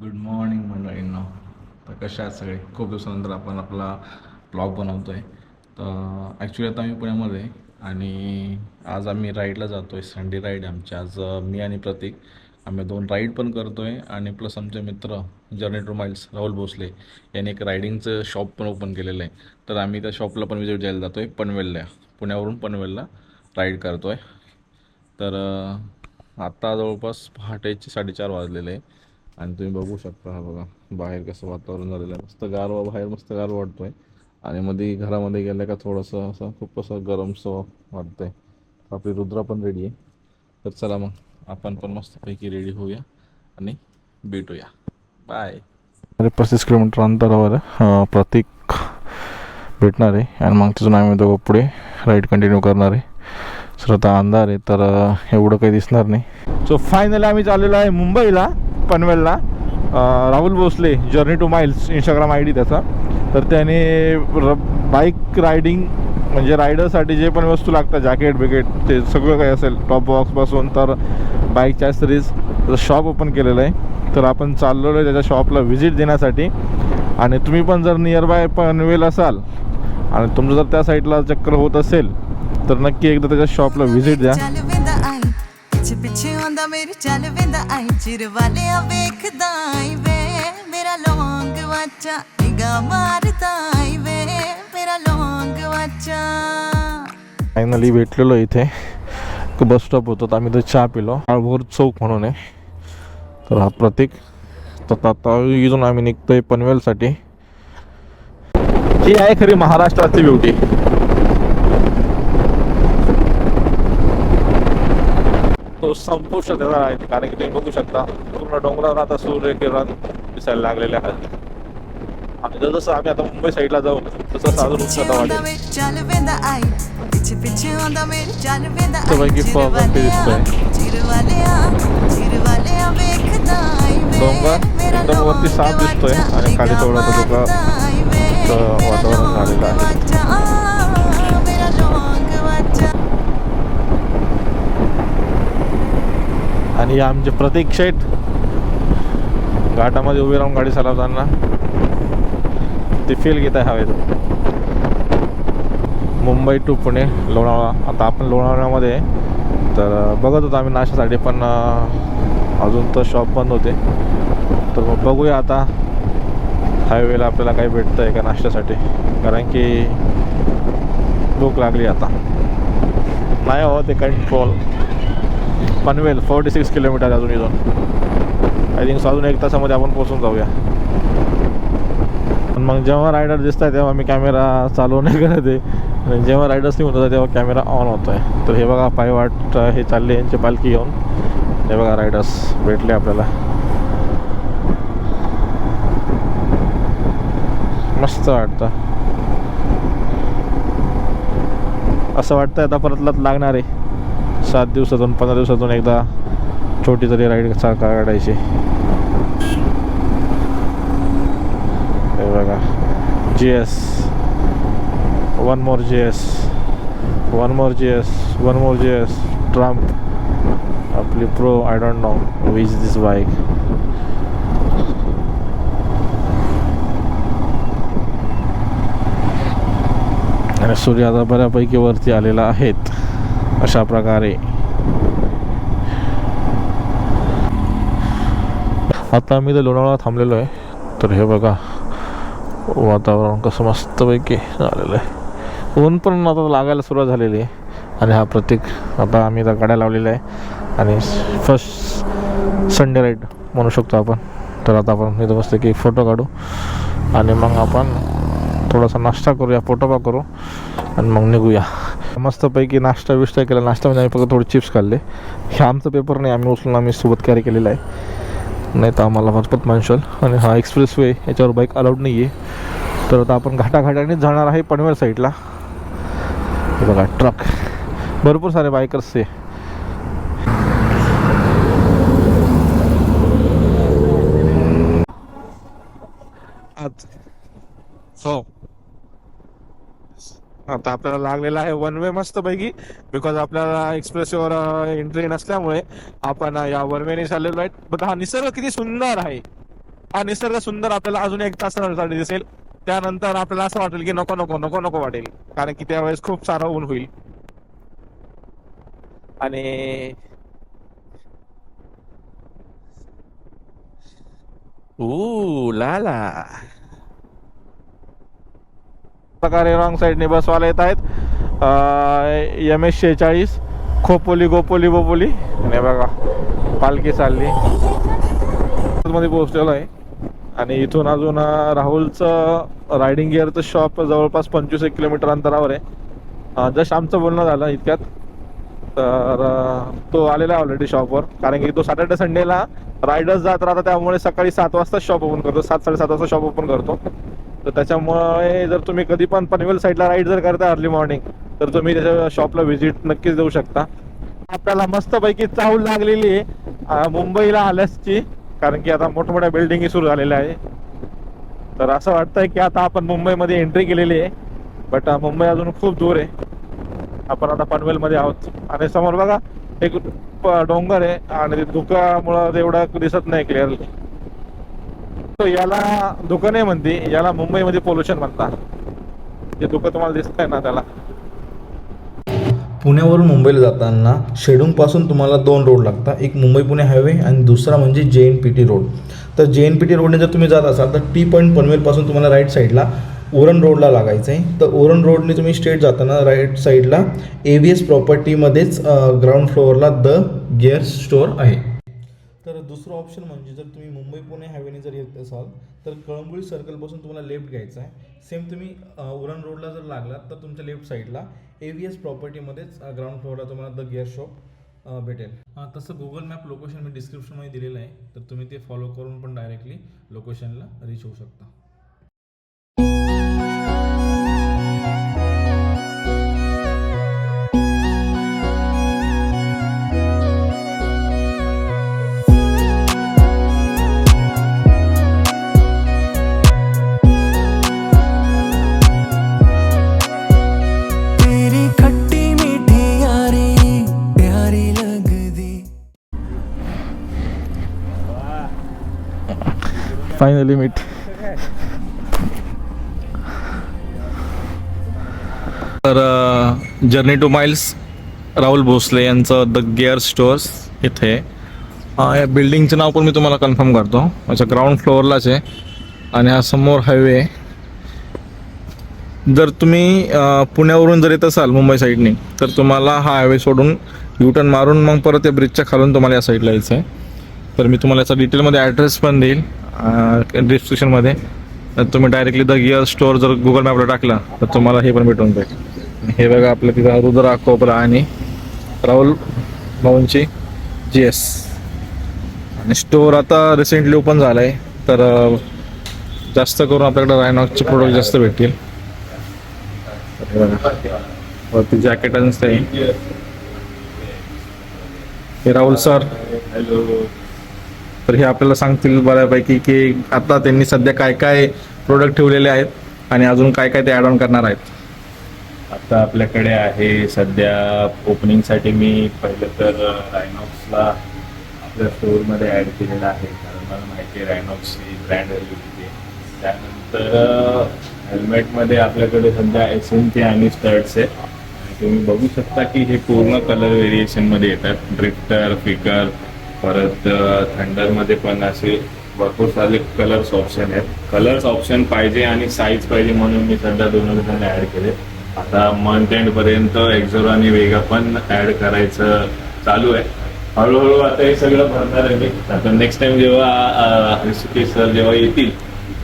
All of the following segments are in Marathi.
गुड मॉर्निंग मंडळींना. तर कशा आहेत सगळे? खूप दिवसानंतर आपण आपला ब्लॉग बनवतो आहे तर ॲक्च्युली आता आम्ही पुण्यामध्ये आणि आज आम्ही राईडला जातो आहे संडे राईड आमची. आज मी आणि प्रतीक आम्ही दोन राईड पण करतो आहे आणि प्लस आमचे मित्र journey to miles Rahul Bhosale यांनी एक रायडिंगचं शॉप पण ओपन केलेलं आहे. तर आम्ही त्या शॉपला पण विजिट द्यायला जातो आहे पनवेलला पुण्यावरून पनवेलला राईड करतो आहे तर आत्ता जवळपास पहाटेचे साडेचार वाजलेले आहे. आणि तुम्ही बघू शकता हा बघा बाहेर कसं वातावरण झालेलं आहे. मस्त गारवा बाहेर मस्त गार वाटतोय. आणि मध्ये घरामध्ये गेलं का थोडंसं असं खूप असं गरमसं वाटतंय. आपली रुद्रा पण रेडी आहे. तर चला मग आपण पण मस्तपैकी रेडी होऊया आणि भेटूया. बाय अरे पस्तीस किलोमीटर अंतरावर प्रतीक भेटणार आहे. आणि मग तिथून आम्ही दोघं पुढे राईड कंटिन्यू करणार आहे. सर आता अंधार आहे तर एवढं काही दिसणार नाही. सो फायनली आम्ही चाललेलो आहे मुंबईला. पनवेलला. Rahul Bhosale journey to miles Instagram I D त्याचा. तर त्याने र बाईक रायडिंग म्हणजे रायडरसाठी जे पण वस्तू लागतात जॅकेट बिकेट ते सगळं काही असेल टॉप बॉक्सपासून तर बाईकच्या ॲसेसरीज शॉप ओपन केलेलं आहे. तर आपण चाललेलो आहे त्याच्या शॉपला व्हिजिट देण्यासाठी. आणि तुम्ही पण जर नियर बाय पनवेल असाल आणि तुमचं जर त्या साईडला चक्कर होत असेल तर नक्की एकदा त्याच्या शॉपला व्हिजिट द्या. ਵੇਂਦਾ ਆਈ ਪਿੱਛੇ ਪਿੱਛੇ ਆਉਂਦਾ ਮੇਰੀ ਚੱਲ ਵੇਂਦਾ ਆਈ ਚਿਰ ਵਾਲਿਆ ਵੇਖਦਾ ਆਈ ਵੇ ਮੇਰਾ ਲੌਂਗ ਵਾਚਾ ਨਿਗਾ ਮਾਰਦਾ ਆਈ ਵੇ ਮੇਰਾ ਲੌਂਗ ਵਾਚਾ फायनली भेटलेलो इथे एक बस स्टॉप होतो तर आम्ही तर चहा पिलो आळभोर चौक म्हणून आहे तर हा प्रतीक तर आता इथून आम्ही निघतोय पनवेलसाठी ही आहे खरी महाराष्ट्राची ब्युटी संपुष्ट संपू आहे कारण की तुम्ही बघू शकता पूर्ण डोंगरावर आता सूर्य किरण दिसायला लागलेले आहेत आणि जसं आम्ही आता मुंबई साईडला जाऊ तसं साजून डोंगर वरती साफ दिसतोय आणि खाली वातावरण झालेलं आहे. आणि हे आमचे प्रतीक शेठ घाटामध्ये उभे राहून गाडी चालवताना ते फील घेत आहे हवेत मुंबई टू पुणे लोणावळा. आता आपण लोणावळ्यामध्ये तर बघत होतो आम्ही नाश्त्यासाठी पण अजून तर शॉप बंद होते. तर मग बघूया आता हायवेला आपल्याला काही भेटतं आहे का नाश्त्यासाठी कारण की भूक लागली आता. नाही हो ते control Panvel forty six kilometre अजून इथून. आय थिंक अजून एक तासामध्ये आपण पोचून जाऊया. पण मग जेव्हा रायडर दिसत आहे तेव्हा मी कॅमेरा चालू नाही करत आहे आणि जेव्हा रायडर्स निघून जातात तेव्हा कॅमेरा ऑन होतो आहे तर हे बघा पायवाट हे चालले यांची पालखी घेऊन. हे बघा रायडर्स भेटले आपल्याला. मस्त वाटतं. असं वाटतं आता परत लत लागणार. आहे सात दिवसातून पंधरा दिवसातून एकदा छोटी तरी राईड काढायची. बघा. G S one more G S one more G S one more G S Trump आपली pro I don't know which this bike आणि सूर्य आता बऱ्यापैकी वरती आलेला आहेत. अशा प्रकारे. आता आम्ही तर लोणावळा थांबलेलो आहे. तर हे बघा वातावरण कसं मस्तपैकी झालेलं आहे. ऊन पण आता लागायला सुरुवात झालेली आहे. आणि हा प्रतीक आता आम्ही तर गाड्या लावलेल्या आहे. आणि फर्स्ट संडे राईड म्हणू शकतो आपण. तर आता आपण इथं मस्त की फोटो काढू. आणि मग आपण थोडासा नाश्ता करूया फोटोपा करू. आणि मग निघूया. मस्तपैकी नाश्ता बिष्टा केला. नाश्ता म्हणजे आम्ही फक्त थोडे चिप्स खाल्ले. हे आमचं पेपर नाही आम्ही उचलून आम्ही सोबत कॅरी केलेला आहे. नाही तर आम्हाला फरपत म्हणशाल आणि हा एक्सप्रेस वे याच्यावर बाईक अलाउड नाही आहे तर आता आपण घाटाघाटानेच जाणार आहे पनवेल साईडला बघा ट्रक भरपूर सारे बायकर्स आहे. आज हो. आता आपल्याला लागलेला आहे वन वे मस्त पैकी बिकॉज आपल्याला एक्सप्रेसवर एंट्री नसल्यामुळे आपण या वन वेने चाललेलो आहे. बट हा निसर्ग किती सुंदर आहे. हा निसर्ग सुंदर आपल्याला अजून एक तासासाठी दिसेल. त्यानंतर आपल्याला असं वाटेल की नको नको नको नको वाटेल. कारण की त्यावेळेस खूप सारं ऊन होईल. आणि ला ला प्रकारे रॉंग साईडने बसवायला येत आहेत. एम एस शेहेचाळीस खोपोली गोपोली बोपोली. आणि बघा पालखी चालली. मध्ये पोहोचलेलो आहे. आणि इथून अजून राहुलचं रायडिंग गिअरचं शॉप जवळपास पंचवीस एक किलोमीटर अंतरावर आहे. जस्ट आमचं बोलणं झालं इतक्यात. तर तो आलेला आहे ऑलरेडी शॉपवर कारण की तो सॅटर्डे संडेला रायडर्स जात राहता त्यामुळे सकाळी सात वाजता शॉप ओपन करतो. सात साडेसात वाजता शॉप ओपन करतो. तर त्याच्यामुळे जर तुम्ही कधी पण पनवेल साईडला राईड जर करता अर्ली मॉर्निंग तर तुम्ही त्याच्या शॉपला व्हिजिट नक्कीच देऊ शकता. आपल्याला मस्तपैकी चाहूल लागलेली आहे. मुंबईला आल्यासची कारण की आता मोठमोठ्या बिल्डिंगी सुरू झालेल्या आहे. तर असं वाटतंय की आता आपण मुंबईमध्ये एंट्री केलेली आहे. बट मुंबई अजून खूप दूर आहे. आपण आता पनवेलमध्ये आहोत. आणि समोर बघा एक डोंगर आहे. आणि धुकामुळं एवढं दिसत नाही क्लिअरली तो याला धुकं नाही म्हणते याला मुंबईमध्ये पोल्युशन म्हणतात ते धुकं तुम्हाला दिसतंय ना त्याला. पुण्यावरून मुंबईला जाताना शेडूंगपासून तुम्हाला दोन रोड लागतात. एक मुंबई पुणे हायवे आणि दुसरा म्हणजे जे एन पी टी रोड तर जे एन पी टी रोडने जर तुम्ही जात असाल तर टी पॉईंट पनवेलपासून तुम्हाला राईट साईडला ओरन रोडला लागायचं आहे तर ओरन रोडने तुम्ही स्ट्रेट जाताना राईट साईडला ए व्ही एस प्रॉपर्टीमध्येच ग्राउंड फ्लोअरला द गिअर स्टोअर आहे. दुसरं ऑप्शन म्हणजे जर तुम्ही मुंबई पुणे हायवेने जर येत असाल तर कळंबोळी सर्कलपासून तुम्हाला लेफ्ट घ्यायचा आहे. सेम तुम्ही उरण रोडला जर लागलात तर तुमच्या लेफ्ट साईडला ए व्ही एस प्रॉपर्टीमध्येच ग्राउंड फ्लोअरला तुम्हाला द गिअर शॉप भेटेल. तसं गुगल मॅप लोकेशन मी डिस्क्रिप्शनमध्ये दिलेलं आहे. तर तुम्ही ते फॉलो करून पण डायरेक्टली लोकेशनला रीच होऊ शकता. फायनली मीट तर journey to miles Rahul Bhosale यांचं द गिअर स्टोअर्स इथे. या बिल्डिंगचं नाव पण मी तुम्हाला कन्फर्म करतो. अच्छा ग्राउंड फ्लोअरलाच आहे. आणि हा समोर हायवे आहे. जर तुम्ही पुण्यावरून जर येत असाल मुंबई साईडने तर तुम्हाला हा हायवे सोडून युटर्न मारून मग परत या ब्रिजच्या खालून तुम्हाला या साईडला यायचं आहे तर मी तुम्हाला याचा डिटेलमध्ये ॲड्रेस पण देईल डिस्क्रिप्शनमध्ये तर तुम्ही डायरेक्टली द गिअर स्टोअर जर गुगल मॅपला टाकला तर तुम्हाला हे पण भेटून जाईल. हे बघा आपलं तिथं रुद्रा कोपरा आणि राहुल भाऊंची जी एस आणि स्टोअर आता रिसेंटली ओपन झाला आहे तर जास्त करून आपल्याकडे रायनॉकचे प्रोडक्ट जास्त भेटतील. वरती जॅकेट ते हे राहुल सर तर हे आपल्याला सांगतील बऱ्यापैकी की आता त्यांनी सध्या काय काय प्रोडक्ट ठेवलेले आहेत आणि अजून काय काय ते ॲड ऑन करणार आहेत. आता आपल्याकडे आहे सध्या ओपनिंगसाठी मी पहिलं तर रायनॉक्सला आपल्या स्टोअरमध्ये ॲड केलेलं आहे. कारण मला माहिती आहे रायनॉक्सची ब्रँड व्हॅल्यू तिथे त्यानंतर हेल्मेटमध्ये आपल्याकडे सध्या एस एन के आणि स्टर्ट्स आहे तुम्ही बघू शकता की हे पूर्ण कलर व्हेरिएशनमध्ये येतात. ड्रिफ्टर फिकर परत थंडरमध्ये पण असे भरपूर सारे कलर्स ऑप्शन आहेत. कलर्स ऑप्शन पाहिजे आणि साईज पाहिजे म्हणून मी सध्या दोन हजार ऍड केले. आता मंथ एंड पर्यंत एक्झोर आणि वेगा पण ऍड करायचं चालू आहे. हळूहळू आता हे सगळं भरणार आहे मी. आता नेक्स्ट टाइम जेव्हा ऋषिकेश सर जेव्हा येतील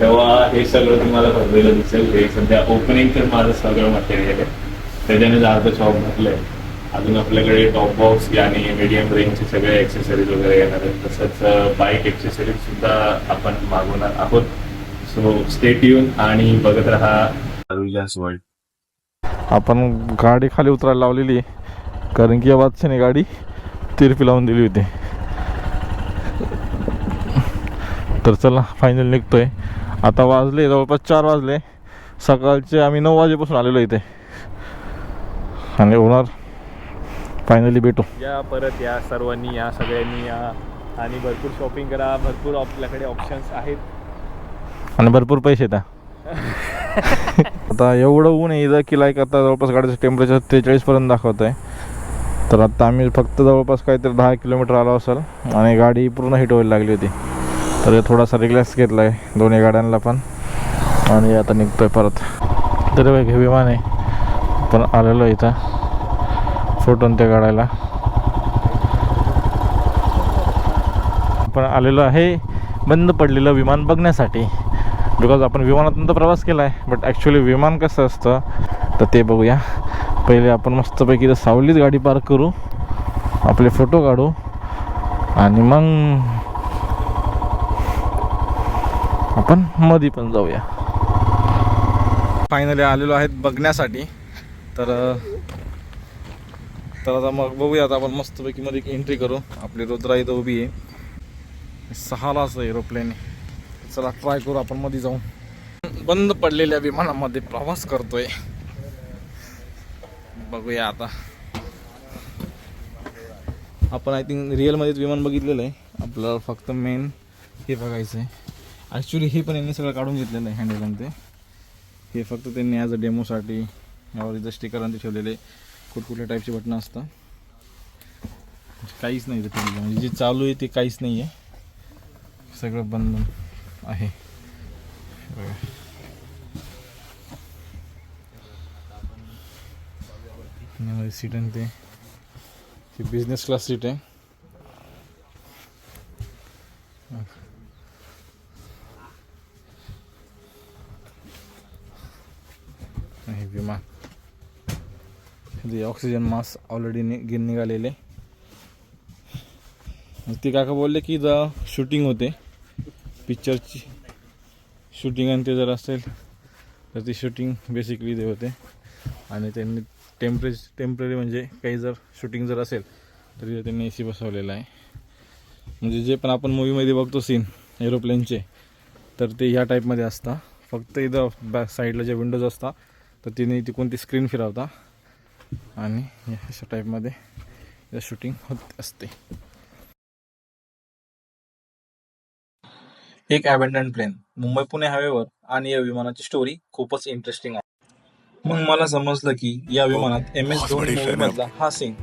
तेव्हा हे सगळं तुम्हाला भरलेलं दिसेल. हे सध्या ओपनिंग तर माझं सगळं मटेरियल आहे. त्याच्याने अर्ध शॉप भरलंय. अजून आपल्याकडे टॉप बॉक्स आणि मीडियम रेंजचे सगळे ॲक्सेसरीज वगैरे येणार आहेत. तसंच बाईक ॲक्सेसरीज सुद्धा आपण मागवणार आहोत. सो स्टेट येऊन आणि बघत राहा. वर्ल्ड आपण गाडी खाली उतरायला लावलेली आहे. कारण की या वादशाने गाडी तिरपी लावून दिली होती. तर चला फायनल निघतोय. आता वाजले जवळपास चार वाजले. सकाळचे आम्ही नऊ वाजेपासून आलेलो इथे. आणि होणार फायनली भेटू. या परत या सर्वांनी या सगळ्यांनी या. आणि भरपूर शॉपिंग करा. भरपूर आपल्याकडे ऑप्शन्स आहेत. आणि भरपूर पैसे येतात आता एवढं ऊन आहे इथं की लाईक आता जवळपास गाडीचं टेम्परेचर त्रेचाळीसपर्यंत दाखवत आहे तर आता आम्ही फक्त जवळपास काहीतरी दहा किलोमीटर आलो असेल. आणि गाडी पूर्ण हिट व्हायला लागली होती. तर थोडासा रिलॅक्स घेतला आहे दोन्ही गाड्यांना पण. आणि आता निघतोय परत. तर हे विमान आहे. पण आलेलो इथं. फोटोन ते काढायला. आपण आलेलो आहे बंद पडलेलं विमान बघण्यासाठी. बिकॉज आपण विमानातून तर प्रवास केला आहे बट ॲक्च्युली विमान कसं असतं तर ते बघूया. पहिले आपण मस्तपैकी तर सावलीत गाडी पार्क करू आपले फोटो काढू आणि मग आपण मध्ये पण जाऊया. फायनली आलेलो आहेत बघण्यासाठी. तर तर आता मग बघूया आता आपण मस्तपैकी मध्ये एंट्री करू. आपली रुद्रा इथं उभी आहे. सहालाच एरोप्लेन चला ट्राय करू आपण मध्ये जाऊन. बंद पडलेल्या विमानामध्ये प्रवास करतोय. बघूया आता. आपण आय थिंक रिअलमध्येच विमान बघितलेलं आहे. आपल्याला फक्त मेन हे बघायचं आहे ॲक्च्युली हे पण यांनी सगळं काढून घेतलेलं आहे हँडल आणि ते. हे फक्त त्यांनी ॲज अ डेमोसाठी यावर इथं स्टिकर आणि ठेवलेले कुठकुठल्या टाईपचे बटणं असतात. म्हणजे काहीच नाही इथं म्हणजे जे चालू आहे ते काहीच नाही आहे. सगळं बंद आहे. यामध्ये सीट आणि ते. बिझनेस क्लास सीट आहे हे विमान हे ऑक्सिजन मास्क ऑलरेडी नि निघालेले ते काका बोलले की इथं शूटिंग होते. पिक्चरची शूटिंग आणि ते जर असेल तर ती शूटिंग बेसिकली ते होते. आणि त्यांनी टेम्परेच टेंपररी म्हणजे काही जर शूटिंग जर असेल तर त्यांनी ए सी बसवलेला आहे. म्हणजे जे पण आपण मूवीमध्ये बघतो सीन एरोप्लेनचे तर ते ह्या टाईपमध्ये असतात फक्त इथं बॅक साईडला जे विंडोज असतात तर तिने ती कोणती स्क्रीन फिरवता. आणि अशा टाईपमध्ये शूटिंग होत असते. एक अबेंडन प्लेन मुंबई पुणे हायवेवर आणि या विमानाची स्टोरी खूपच इंटरेस्टिंग आहे. मग मला समजलं की या विमानात एम एस धोनी मधला हा सीन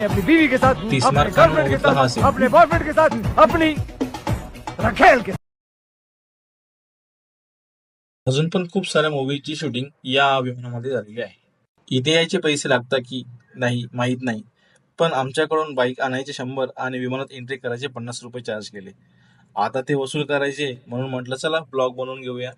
अपनी बीवी के साथ अपने गर्लफ्रेंड के साथ। अपने बॉयफ्रेंड के साथ अपनी रखेल के अजून पण खूप साऱ्या मूवीची शूटिंग या विमानामध्ये झालेली आहे. इथे यायचे पैसे लागतात की नाही माहीत नाही. पण आमच्याकडून बाईक आणायचे शंभर आणि विमानात एंट्री करायचे पन्नास रुपये चार्ज केले. आता ते वसूल करायचे म्हणून म्हटलं चला ब्लॉग बनवून घेऊया.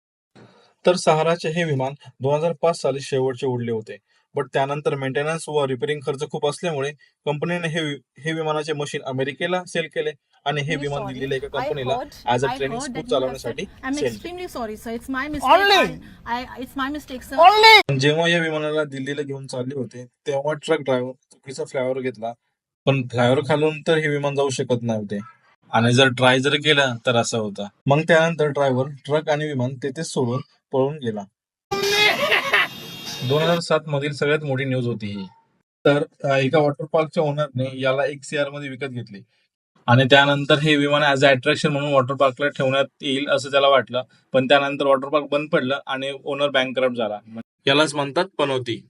तर सहाराचे हे विमान दोन हजार पाच साली शेवटचे उडले होते. बट त्यानंतर मेंटेनन्स व रिपेरिंग खर्च खूप असल्यामुळे कंपनीने हे हे विमानाचे मशीन अमेरिकेला सेल केले आणि हे विमान. दिल्लीला एका कंपनीला ॲज अ ट्रेनिंग स्कूल चालवण्यासाठी said- I'm सेल extremely sorry, sir. It's my mistake. Only- I, I, it's my mistake, sir. पण जेव्हा या विमानाला दिल्लीला घेऊन चालले होते तेव्हा ट्रक ड्रायव्हर चुकीचा फ्लायओव्हर घेतला. पण फ्लायओव्हर खालून तर हे विमान जाऊ शकत नव्हते. आणि जर ट्राय जर केला तर असं होता. मग त्यानंतर ड्रायव्हर ट्रक आणि विमान तेथेच सोडून पळून गेला. दोन हजार सात मधील सगळ्यात मोठी न्यूज होती ही. तर एका वॉटर पार्कच्या ओनरने याला एक सीआरमध्ये विकत घेतली. आणि त्यानंतर हे विमान ऍज अ अट्रॅक्शन म्हणून वॉटर पार्कला ठेवण्यात येईल असं त्याला वाटलं. पण त्यानंतर वॉटर पार्क बंद पडलं आणि ओनर बँक झाला. यालाच म्हणतात पनोती.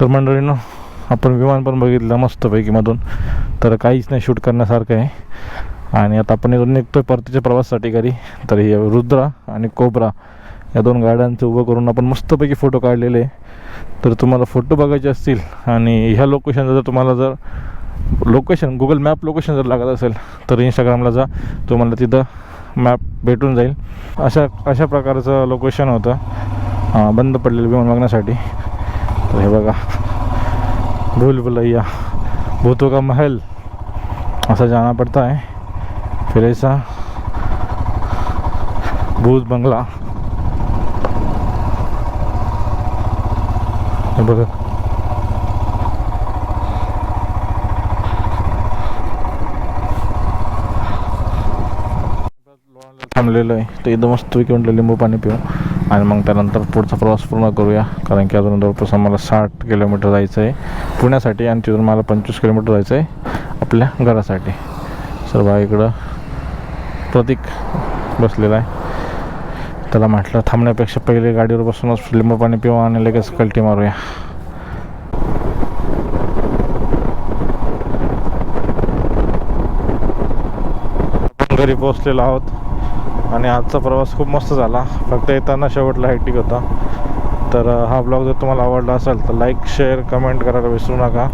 तर मंडळीनं आपण विमान पण बघितलं मस्तपैकी मधून. तर काहीच नाही शूट करण्यासारखं आहे. आणि आता आपण इथून निघतोय परतीच्या प्रवासासाठी घरी. तर हे रुद्रा आणि कोबरा या दोन गाड्यांचं उभं करून आपण मस्तपैकी फोटो काढलेले तर तुम्हाला फोटो बघायचे असतील आणि ह्या लोकेशनचा जर तुम्हाला जर लोकेशन गुगल मॅप लोकेशन जर लागत असेल तर इंस्टाग्रामला जा. तुम्हाला तिथं मॅप भेटून जाईल. अशा अशा प्रकारचं लोकेशन होतं. बंद पडलेलं विमान बघण्यासाठी. तर हे बघा. भूल भुलैया भूतो का महल असा जाना पड़ता है फिर ऐसा भूत बंगला. हे बघा. थांबलेलो आहे. तर एकदम मस्त म्हटलं लिंबू पाणी पिऊ. आणि मग त्यानंतर पुढचा प्रवास पूर्ण करूया. कारण की अजून जवळपास आम्हाला साठ किलोमीटर जायचं आहे. पुण्यासाठी आणि तिथून मला पंचवीस किलोमीटर जायचं आहे आपल्या घरासाठी. सर बा इकडं प्रतीक बसलेला आहे. त्याला म्हटलं थांबण्यापेक्षा पहिले गाडीवर बसूनच लिंबू पाणी पिऊ आणि लगेच कल्टी मारूया. घरी पोहोचलेलो आहोत. आणि आजचा प्रवास खूप मस्त झाला. फक्त येताना शेवटला हॅक्टिक होता. तर हा ब्लॉग जर तुम्हाला आवडला असेल तर लाईक शेअर कमेंट करायला विसरू नका.